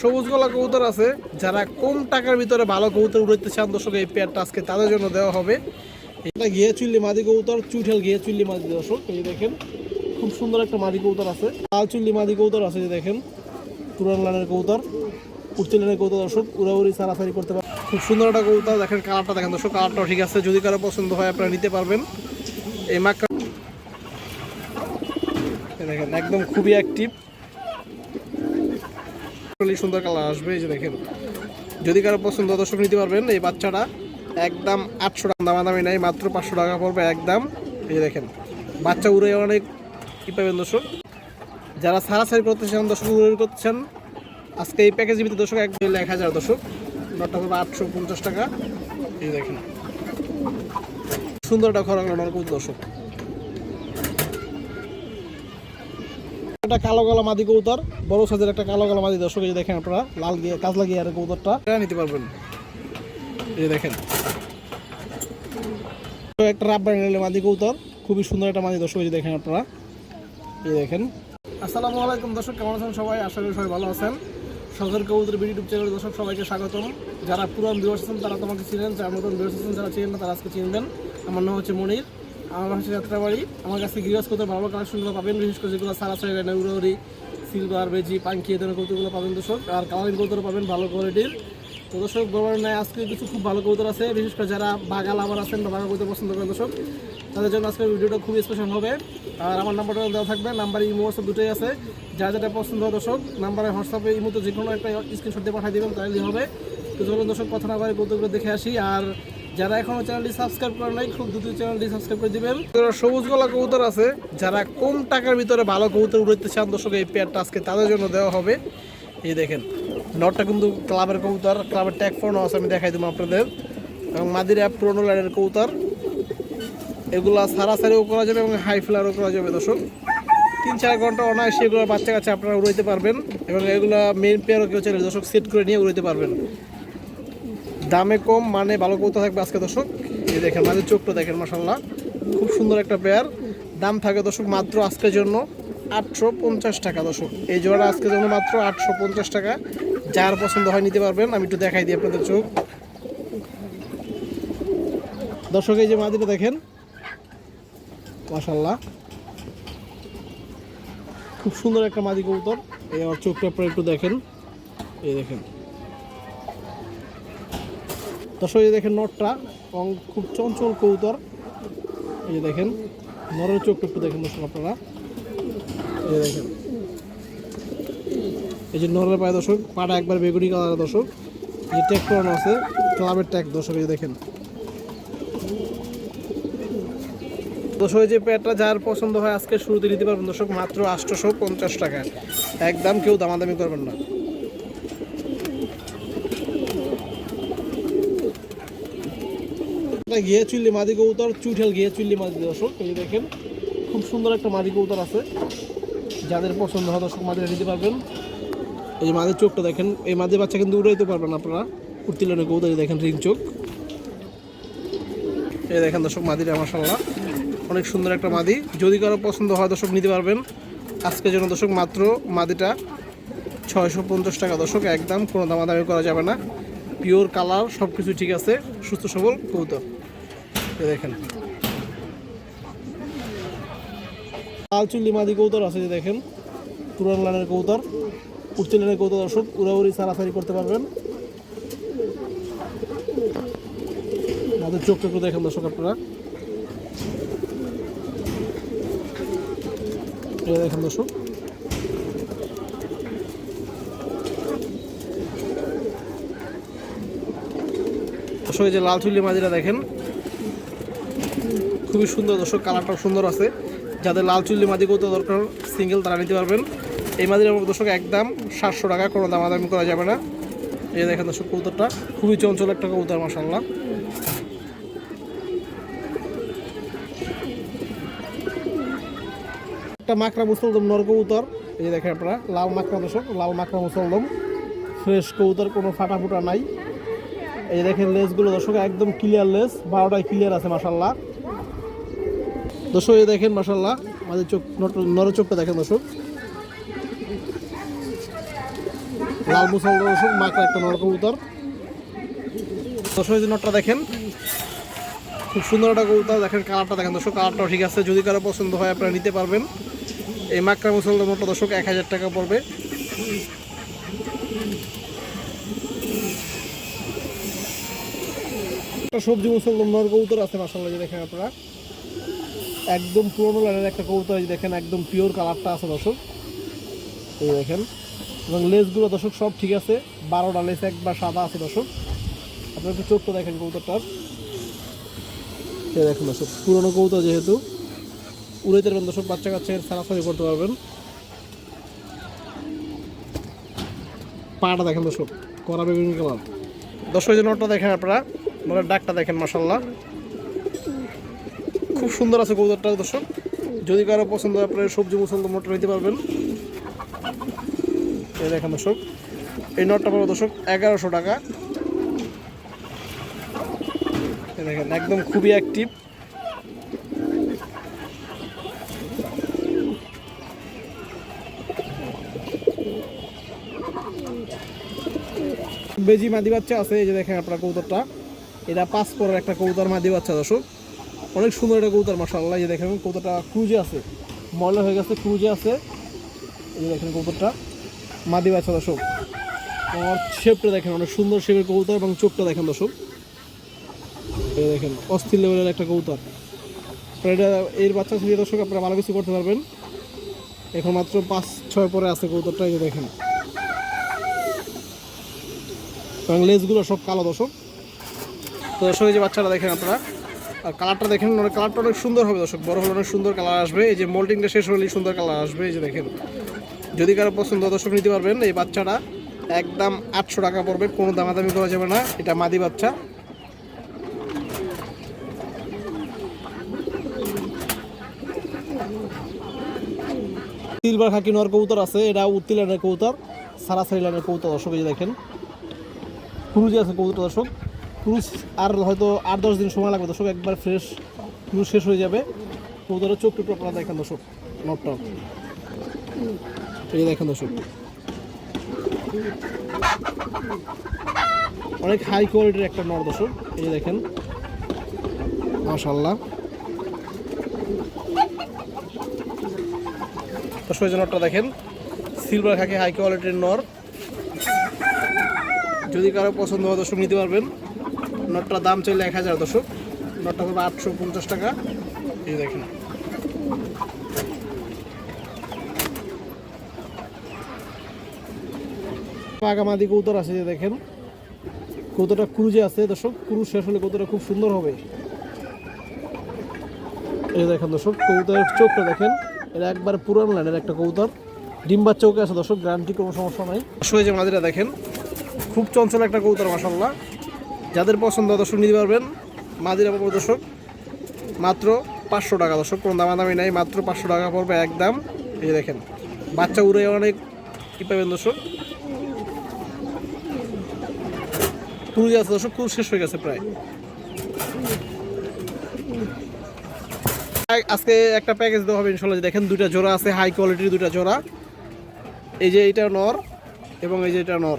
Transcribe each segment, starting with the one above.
সবুজ গলা কবুতর আছে, যারা কম টাকার ভিতরে ভালো কবুতর উড়াইতে চান, দর্শক, এই পেয়ারটা আজকে তাদের জন্য দেওয়া হবে। এটা গিয়ে চুল্লি মাদি কবুতর চুইঠাল গিয়ে চুল্লি মাদি, দর্শক, এই দেখেন, খুব সুন্দর একটা মাদি কবুতর আছে। লাল চুল্লি মাদি কবুতর আছে যে দেখেন, পুরান লানের কবুতর উঠতি লানের কবুতর, দর্শক, উড়াউড়ি, সারাসারি করতে পারে খুব সুন্দর একটা কবুতর, দেখেন কালারটা দেখেন, দর্শক কালারটাও ঠিক আছে, যদি কারও পছন্দ হয়, আপনারা নিতে পারবেন। এই মাক্কা দেখেন, একদম খুবই অ্যাক্টিভ আসলেই সুন্দর কালার আসবে, এই যে দেখেন। যদি কারও পছন্দ, দর্শক নিতে পারবেন, এই বাচ্চাটা একদম আটশো টাকা, দামাদামি নাই, মাত্র পাঁচশো টাকা পড়বে একদম। এই যে দেখেন, বাচ্চা উড়ে অনেক কি পাবেন, দর্শক? যারা সারাসারি করতে চান, দর্শক উড়ে করতে চান, আজকে এই প্যাকেজের ভিতরে দর্শক একদম এক হাজার দর্শক। নটটা পড়বে আটশো পঞ্চাশ টাকা। এই দেখেন, সুন্দর একটা খরা দর্শক। একটা কালো কালো মাদি কবুতর বড় সাইজের একটা কালো কালো মাদি দর্শক এই দেখেন আপনারা লাল গিয়ে কাজলা লাগিয়ে আর কবুতরটা। নিতে পারবেন। এই দেখেন। একটা রাব্বার নিলে মাদি কবুতর খুবই সুন্দর একটা মাদি দর্শক এই দেখেন আপনারা। এই দেখেন। আসসালামু আলাইকুম দর্শক কেমন আছেন সবাই? আশা করি সবাই ভালো আছেন। সদর কবুতর ইউটিউব চ্যানেল দর্শক সবাইকে স্বাগতম। যারা পুরান ভিউয়ার্স আছেন তারা তোমাকে চিনেন যারা নতুন ভিউয়ার্স আছেন যারা চিনেন না তারা আজকে চিনবেন। আমার নাম হচ্ছে মনির। আমার হচ্ছে যাত্রাবাড়ি আমার কাছে গৃহস্থ করতে ভালো কালেকশনগুলো পাবেন, বিশেষ করে যেগুলো সারা সাইড উড়ি সিলভার বেজি পাঙ্কি এ ধরনের কৌতুকগুলো পাবেন দর্শক। আর কালারিং কৌতুক পাবেন, ভালো কোয়ালিটির তো দর্শক নেয় আজকে কিছু খুব ভালো কৌতুক আছে, বিশেষ করে যারা বাগাল আবার আছেন বা বাগা কৌতুক পছন্দ করেন দর্শক, তাদের জন্য আজকের ভিডিওটা খুব স্পেশাল হবে। আর আমার নাম্বারটা দেওয়া থাকবে নাম্বার ইমো হোয়াটসঅ্যাপ দুটোই আছে। যা যেটা পছন্দ হয় দর্শক নাম্বারে হোয়াটসঅ্যাপে ইমোতে যে কোনো একটা স্ক্রিনশট দিয়ে পাঠিয়ে দেবেন, তাহলেই হবে। তো চলুন দর্শক, কথা না করে কৌতুকগুলো দেখে আসি। আর যারা এখনও চ্যানেলটি সাবস্ক্রাইব করে নাই, খুব দ্রুত চ্যানেলটি সাবস্ক্রাইব করে দিবেন। সবুজ গলা কবুতর আছে। যারা কম টাকার ভিতরে ভালো কবুতর উড়াইতে চান, দর্শক, এই পেয়ারটা আজকে তাদের জন্য দেওয়া হবে। এই দেখেন, নটটা কিন্তু ক্লাবের কবুতর ক্লাবের ট্যাগ ফোনও আছে, আমি দেখাই দেবো আপনাদের। এবং মাদির মাদিরা পুরোনো লাইনের কবুতর। এগুলা সারাসারিও করা যাবে এবং হাই ফ্লারও করা যাবে, দর্শক। তিন চার ঘণ্টা অনায়াসে এগুলো বাচ্চা কাছে আপনারা উড়াইতে পারবেন এবং এগুলো মেন পেয়ারও কেউ চাইলে, দর্শক সেট করে নিয়ে উড়াইতে পারবেন। দামে কম মানে ভালো কৌতা থাকবে আজকে দর্শক। এই দেখেন মাঝে চোখটা দেখেন মাসাল্লাহ খুব সুন্দর একটা পেয়ার দাম থাকে দর্শক মাত্র আজকের জন্য আটশো পঞ্চাশ টাকা দর্শক। এই জোড়া আজকের জন্য মাত্র আটশো পঞ্চাশ টাকা। যার পছন্দ হয় নিতে পারবেন, আমি একটু দেখাই দিই আপনাদের চোখ। দর্শক, এই যে মাদিটা দেখেন মাসাল্লাহ খুব সুন্দর একটা মাদি কবুতর। এই আমার চোখটা আপনারা একটু দেখেন। এই দেখেন। দর্শক, এই দেখেন নটটা এবং খুব চঞ্চল কৌতর এই দেখেন, নরের চোখটা একটু দেখেন দর্শক আপনারা। এই দেখেন। এই যে নরের পায়ে দর্শক, পাটা একবার বেগুনি কালার দর্শক। যে ট্যাগ করানো আছে, ক্লাবের ট্যাগ দর্শক, এই দেখেন। দর্শক যে প্যাডটা যার পছন্দ হয়, আজকে শুরুতে নিতে পারবেন দর্শক, মাত্র আটশোশো পঞ্চাশ টাকা একদম কেউ দামাদামি করবেন না। এটা গিয়ে চুল্লি মাদি কবুতর, চুইঠাল গিয়ে চুল্লি মাদি দর্শক, এই দেখেন, খুব সুন্দর একটা মাদি কবুতর আছে। যাদের পছন্দ হয় দর্শক মাদিরা নিতে পারবেন। এই যে মাদির চোখটা দেখেন, এই মাদির বাচ্চা কিন্তু উড়াইতে পারবেন আপনারা। উত্তীর্ণের কবুতর দেখেন, রিং চোখ। এই দেখেন দর্শক মাদিরা মাসাল্লাহ অনেক সুন্দর একটা মাদি। যদি কারও পছন্দ হয় দর্শক নিতে পারবেন। আজকের জন্য দর্শক মাত্র মাদিটা ছয়শো পঞ্চাশ টাকা। দর্শক, একদম কোনো দামাদামি করা যাবে না। পিওর কালার সব কিছু ঠিক আছে। সুস্থ সবল এই দেখেন। লাল চুল্লি মাদি কৌতর আছে যে দেখেন। পুরান লাইনের কৌতর উঠতি লাইনের কৌতর দর্শক, উড়াউড়ি সারাসারি করতে পারবেন। আমাদের চোখটা একটু দেখেন দর্শক আপনারা। দেখেন দর্শক। দর্শক যে লাল চুল্লি মাদিরা দেখেন। খুবই সুন্দর দর্শক, কালারটাও সুন্দর আছে। যাদের লাল চুল্লি মাদি করতে দরকার সিঙ্গেল তারা নিতে পারবেন। এই মাদির দর্শক একদম সাতশো টাকা, কোনো দামাদামি করা যাবে না। এই দেখেন দর্শক কৌতরটা খুবই চঞ্চল একটা কৌতর মাসাল্লাহ একটা মাকড়া মুসলদম নর কবুতর এই যে দেখেন আপনারা, লাল মাকড়া দর্শক, লাল মাকড়া মুসলদম। ফ্রেশ কবুতর কোনো ফাটা ফুটা নাই। এই দেখেন লেসগুলো দর্শক, একদম ক্লিয়ার লেস, বারোটায় ক্লিয়ার আছে মাসাল্লাহ দর্শক দেখেন মাসাল্লাহ আমাদের চোখ, নর চোখটা দেখেন, দর্শক। লাল মুসল দর্শক মাকড়া একটা নর কবুতর। দর্শক, এই নটটা দেখেন, খুব সুন্দর একটা কবুতর, দেখেন কালারটা দেখেন, দর্শক, কালারটাও ঠিক আছে। যদি কারও পছন্দ হয়, আপনারা নিতে পারবেন। এই মাকড়া মুসল নটটা দর্শক, এক হাজার টাকা পড়বে। একটা সবজি মুসলমান নর কবুতর আছে মাসাল্লাহ দেখেন আপনারা। একদম পুরোনো লাইনের একটা কবুতর এই দেখেন, একদম পিওর কালারটা আছে দর্শক। এই দেখেন, এবং লেসগুলো দর্শক সব ঠিক আছে, বারোটা লেস, একবার সাদা আছে দর্শক। আপনার একটু চোখটা দেখেন কবুতরটার। এই দেখেন দর্শক, পুরোনো কবুতর যেহেতু, উড়াইতে পারবেন দর্শক, বাচ্চা কাচ্চা সারাসারি করতে পারবেন। পাটা দেখেন দর্শক, করা বিভিন্ন কালার দর্শক যে নটটা দেখেন আপনারা ডাকটা দেখেন মাসাল্লাহ খুব সুন্দর আছে কবুতরটা দর্শক। যদি কারও পছন্দ হয়, আপনার সবজি পছন্দ মোটর নিতে পারবেন। এই দেখেন, দর্শক। এই নটটা পাবো দর্শক, এগারোশো টাকা। দেখেন, একদম খুবই অ্যাক্টিভ বেজি মাদি বাচ্চা আছে, এই যে দেখেন আপনার কবুতরটা। এটা পাঁচ পরের একটা কবুতর মাদি বাচ্চা, দর্শক। অনেক সুন্দর একটা কবুতর মাসাল্লাহ এই দেখেন কবুতরটা ক্রুজে আছে, ময়লা হয়ে গেছে, ক্রুজে আছে। এই দেখেন কবুতরটা, মাদি বাচ্চা দর্শক। আমার শেপটা দেখেন, অনেক সুন্দর শেপের কবুতর এবং চোখটা দেখেন, দর্শক। এই দেখেন, অস্থির লেভেলের একটা কবুতর। এটা, এর বাচ্চা ছিল দর্শক, আপনারা ভালো কিছু করতে পারবেন। এখন মাত্র পাঁচ, ছয় পরে আছে কবুতরটা, এই দেখেন। এবং লেজগুলো সব কালো, দর্শক। তো দর্শক যে বাচ্চাটা দেখেন আপনারা। আর কালারটা দেখেন অনেক কালারটা অনেক সুন্দর হবে দর্শক। বড় হলে অনেক সুন্দর কালার আসবে। এই যে মোল্টিংটা শেষ হলেই সুন্দর কালার আসবে। এই যে দেখেন, যদি কারও পছন্দ দর্শক নিতে পারবেন। এই বাচ্চাটা একদম আটশো টাকা পড়বে, কোনো দামাদামি করা যাবে না। এটা মাদি বাচ্চা। সিলভার খাকি নর কবুতর আছে। এটা উত্তি লাইনের কবুতর সারাসারি লাইনের কবুতর দর্শক, এই দেখেন। ক্রুজে আছে কবুতর দর্শক। ক্রুজ আর হয়তো আট দশ দিন সময় লাগবে, দর্শক, একবার ফ্রেশ ক্রুজ শেষ হয়ে যাবে। কবুতরের চোখ টুকু আপনারা দেখেন, দর্শক নটটা এই দেখেন, দর্শক। অনেক হাই কোয়ালিটির একটা নর দর্শক। এই দেখেন। মাশাল্লাহ এই যে নটটা দেখেন। সিলভার খাকি হাই কোয়ালিটির নর যদি কারও পছন্দ হয়, দর্শক, নিতে পারবেন। নটটার দাম চলে এক হাজার দর্শক। নটটা পড়বে আটশো পঞ্চাশ টাকা। এই দেখেন। আগামাদি কৌতর আছে যে দেখেন। কৌতরটা ক্রুজে আছে দর্শক। ক্রুজ শেষ হলে কৌতরটা খুব সুন্দর হবে। এই দেখেন দর্শক, কবুতরের চোখটা দেখেন। এটা একবার পুরান লাইনের একটা কবুতর। ডিম্বার চৌকে আছে দর্শক, গ্যারান্টি কোনো সমস্যা নাই। এই যে মাদিরা দেখেন, খুব চঞ্চল একটা কবুতর মাসাল্লাহ যাদের পছন্দ দর্শক নিতে পারবেন। মাদিরা পাবো দর্শক, মাত্র পাঁচশো টাকা দর্শক, কোনো দামাদামি নাই, মাত্র পাঁচশো টাকা পড়বে একদম। এই যে দেখেন, বাচ্চা উড়ে অনেক কী পাবেন দর্শক? ক্রুজ আছে দর্শক ক্রুজ শেষ হয়ে গেছে প্রায়। আজকে একটা প্যাকেজ দেওয়া হবে ইনশাল্লাহ দেখেন দুইটা জোড়া আছে হাই কোয়ালিটির দুইটা জোড়া। এই যে এটা নর, এবং এই যে এটা নর।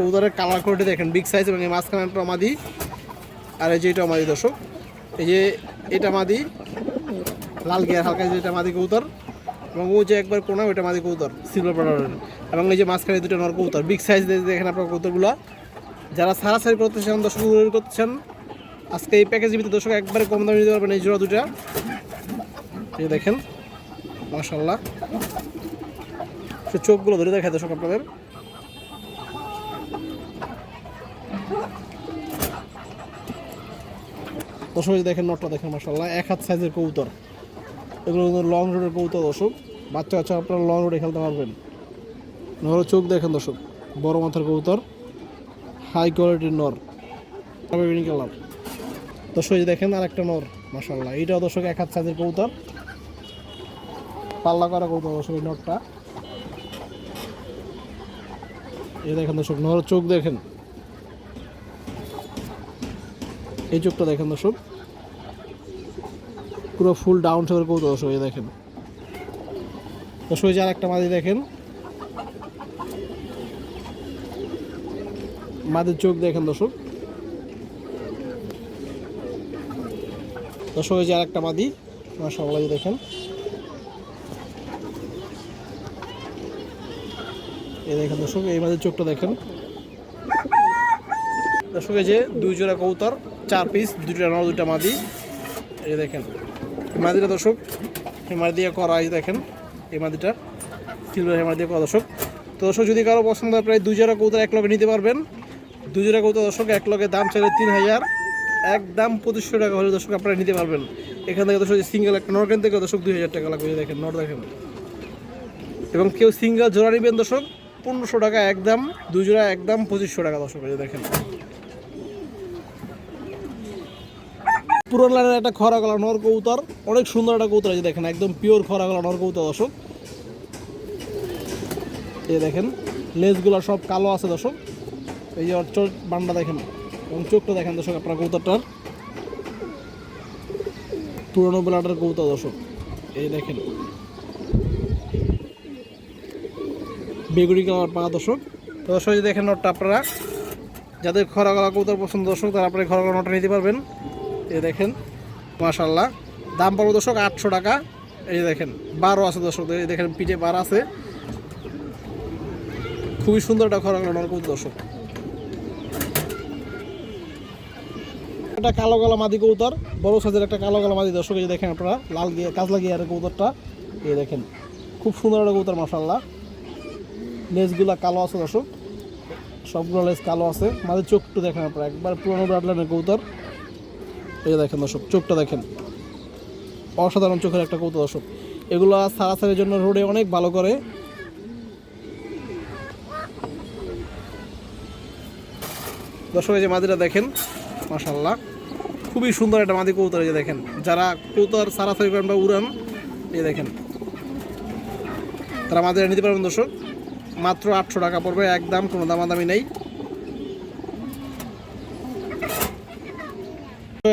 কবুতরের কালার কোয়ালিটি দেখেন বিগ সাইজ এবং এই মাঝখানটা মাদি আর এই যে এটা মাদি দর্শক, এই যে এটা মাদি, লাল গিয়ার হালকা যেটা মাদি কবুতর এবং ও যে একবার কোনা ওইটা মাদি কবুতর সিলভার পাউডারের এবং এই যে মাঝখানে দুটো নর কবুতর বিগ সাইজ দেখেন আপনার কবুতরগুলো যারা সারাসারি করতে চান, দর্শক উড়ে করতে চান, আজকে এই প্যাকেজের ভিতরে দর্শক একবারে কম দামে নিতে পারবেন এই জোড়া দুটা এই দেখেন মাশাল্লাহ সে চোখগুলো ধরে দেখায় দর্শক আপনাদের। দর্শক দেখেন নটটা দেখেন মাশাল্লাহ এক হাত সাইজের কবুতর। এগুলো কিন্তু লং রোডের কবুতর দর্শক। বাচ্চা বাচ্চা আপনারা লং রোডে খেলতে পারবেন। নর চোখ দেখেন দর্শক, বড় মাথার কবুতর হাই কোয়ালিটির নর। বেগুনি কালার দর্শক দেখেন আর একটা নর মাসাল্লাহ এইটাও দর্শক এক হাত সাইজের কবুতর। পাল্লা করা কবুতর দর্শক এই নটটা। এই দেখেন দর্শক নর চোখ দেখেন। এই চোখটা দেখেন দর্শক। পুরো ফুল ডাউন শেপের কবুতর দর্শক দেখেন। দর্শক এই যে আর একটা মাদি দেখেন। মাদের চোখ দেখেন দর্শক। দর্শক যে আর একটা মাদি মাসাল্লাহ দেখেন। এই দেখেন দর্শক, এই মাদের চোখটা দেখেন। দর্শক যে দুই জোড়া কবুতর, চার পিস দুইটা নর দুইটা মাদি এই দেখেন মাদিটা দর্শক মাদি দিয়ে করা এই দেখেন, এই মাদিটা সিলভার হেমার দিয়ে করা দর্শক। তো দর্শক, যদি কারও পছন্দ হয়, প্রায় দুই জোড়া কবুতর এক লগে নিতে পারবেন। দুই কৌতা দর্শক, এক লগে দাম চাইলে তিন হাজার। একদম পঁচিশশো টাকা হলে দর্শক আপনারা নিতে পারবেন। এখান থেকে দর্শক সিঙ্গেল একটা নর কিনতে গেলে দর্শক দুই হাজার টাকা লাগবে দেখেন, নর দেখেন। এবং কেউ সিঙ্গেল জোড়া নেবেন দর্শক, পনেরোশো টাকা একদম দুই জোড়া একদম পঁচিশশো টাকা দর্শক দেখেন। পুরান লাইনের একটা খরা গলা নর কৌতর অনেক সুন্দর একটা কৌতর আছে দেখেন, একদম পিওর খরা গলা নর কৌতর দর্শক। এই দেখেন লেজগুলো সব কালো আছে দর্শক। এই যে ওর চোখ বান্ডা দেখেন, এবং চোখটা দেখেন দর্শক আপনার কৌতরটার। পুরনো বেলাটার কৌতর দর্শক। এই দেখেন বেগুড়ি কালার পা দর্শক। তো দর্শক দেখেন নোটটা আপনারা, যাদের খরা গলা কৌতর পছন্দ দর্শক, তারা আপনারা খরা গলা নোটটা নিতে পারবেন। এই দেখেন মাশাল্লাহ দাম পড়বে দর্শক আটশো টাকা। এই দেখেন, বারো আছে দর্শক, এই দেখেন পিঠে বার আছে। খুবই সুন্দর একটা খরা গলা নরকুত দর্শক। একটা কালো গলা মাদি কৌতর বড় সাইজের একটা কালো গলা মাদি দর্শক, এই দেখেন আপনারা, লাল গিয়ে, কাজলা গিয়ে আর কৌতরটা এই দেখেন, খুব সুন্দর একটা কৌতর মাসাল্লাহ লেজগুলা কালো আছে দর্শক, সবগুলো লেজ কালো আছে। মাঝে চোখটু দেখেন আপনারা, একবার পুরোনো ব্রাডলাইনের কৌতর এই দেখেন দর্শক, চোখটা দেখেন। অসাধারণ চোখের একটা কৌতর দর্শক। এগুলো সারাসারির জন্য রোডে অনেক ভালো করে। দর্শক, এই যে মাদিটা দেখেন মাশাল্লাহ খুবই সুন্দর একটা মাদি কৌতর যে দেখেন। যারা কৌতর সারাসারি করেন বা উড়ান, এই দেখেন। তারা মাদিরা নিতে পারবেন দর্শক। মাত্র আটশো টাকা পড়বে, একদম কোনো দামাদামি নেই।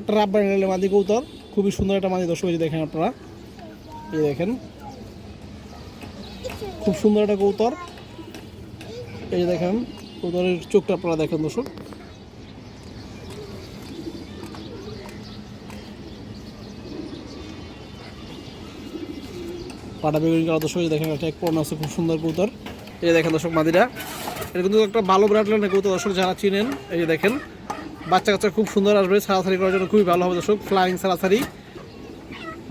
একটা রাব্বার নিলে মাদি কৌতর খুবই সুন্দর একটা মাদি দর্শক দেখেন আপনারা। এই দেখেন। খুব সুন্দর একটা কৌতর এই যে দেখেন কৌতরের চোখটা আপনারা দেখেন দর্শক। পাটা বেগুনি কালো দর্শক দেখেন, একটা এক পর্ণ আছে, খুব সুন্দর কৌতর এই দেখেন দর্শক মাদিরা। এটা কিন্তু একটা ভালো ব্রাড লাইনের কৌতর দর্শক, যারা চিনেন, এই যে দেখেন। বাচ্চা কাচ্চা খুব সুন্দর আসবে সারাসারি করার জন্য খুবই ভালো হবে দর্শক। ফ্লাইং সারাসারি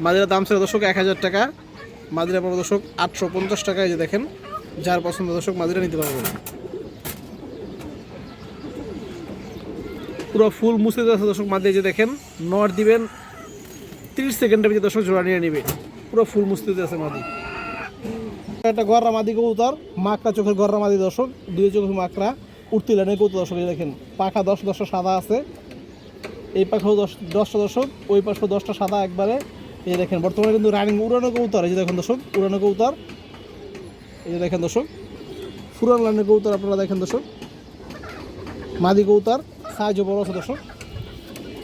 মাদিরা দাম ছিল দর্শক এক হাজার টাকা, মাদিরা পড়বে দর্শক আটশো পঞ্চাশ টাকা, এই যে দেখেন, যার পছন্দ দর্শক মাদিরা নিতে পারবেন পুরো ফুল মুছে আছে দর্শক মাদিরা যে দেখেন, নট দিবেন, তিরিশ সেকেন্ডের ভিতরে দর্শক জোড়া নিয়ে নেবে। পুরো ফুল মুছতে আছে মাদি। একটা গররা মাদি কবুতর, মাকড়া চোখের গররা মাদি দর্শক, দুই চোখের মাকড়া। উঠতি লাইনের কবুতর দর্শক দেখেন, পাখা দশ দশটা সাদা আছে। এই পাখাও দশ দশটা দর্শক, ওই পাশেও দশটা সাদা একবারে। এই দেখেন, বর্তমানে কিন্তু রানিং উড়ানো কৌতার এই যে দেখেন দর্শক, উড়ানো কৌতার এই যে দেখেন দর্শক ফুরান লাইনের কবুতর আপনারা দেখেন দর্শক। মাদি কবুতর সাহায্য বড় আছে দর্শক।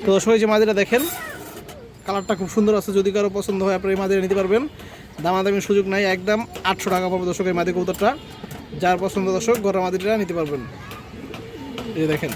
তো দর্শক, এই যে মাদিটা দেখেন, কালারটা খুব সুন্দর আছে, যদি কারও পছন্দ হয় আপনারা এই মাদিরা নিতে পারবেন। দামাদামির সুযোগ নাই, একদম আটশো টাকা পাবে দর্শক এই মাদি কবুতরটা। যার পছন্দ দর্শক গরম মাদিটা নিতে পারবেন। এই দেখেন।